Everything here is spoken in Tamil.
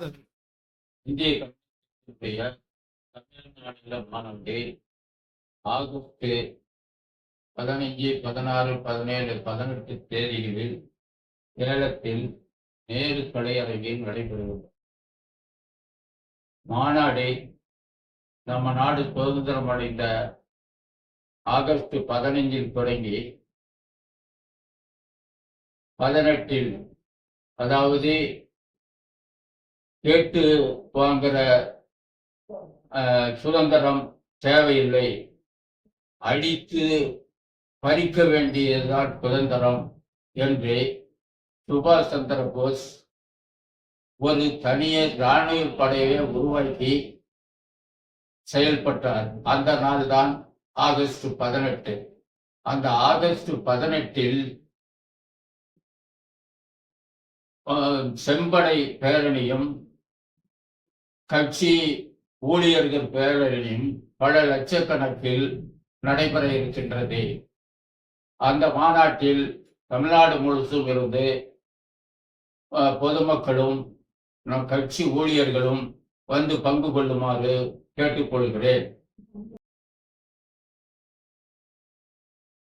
இந்திய கம்யூனிஸ்டுடைய தமிழ்நாடுல மாநாடு ஆகஸ்ட் பதினைஞ்சு பதினாறு பதினேழு பதினெட்டு தேதிகளில் கேரளத்தில் நேரு கலையரங்கில் நடைபெறுகிறது. மாநாடு நம்ம நாடு சுதந்திரம் அடைந்த ஆகஸ்ட் பதினைஞ்சில் தொடங்கி பதினெட்டில் அதாவது கேட்டு வாங்குற சுதந்திரம் தேவையில்லை. அடித்து பறிக்க வேண்டியதுதான் சுதந்திரம் என்று சுபாஷ் சந்திர போஸ் ஒரு தனிய இராணுவ படையை உருவாக்கி செயல்பட்டார். அந்த நாள் தான் ஆகஸ்ட் பதினெட்டு. அந்த ஆகஸ்ட் பதினெட்டில் செம்படை பேரணியும் கட்சி ஊழியர்கள் பேரணியும் பல லட்சக்கணக்கில் நடைபெற இருக்கின்றது. அந்த மாநாட்டில் தமிழ்நாடு முழுசும் இருந்து பொதுமக்களும் நம் கட்சி ஊழியர்களும் வந்து பங்கு கொள்ளுமாறு கேட்டுக்கொள்கிறேன்.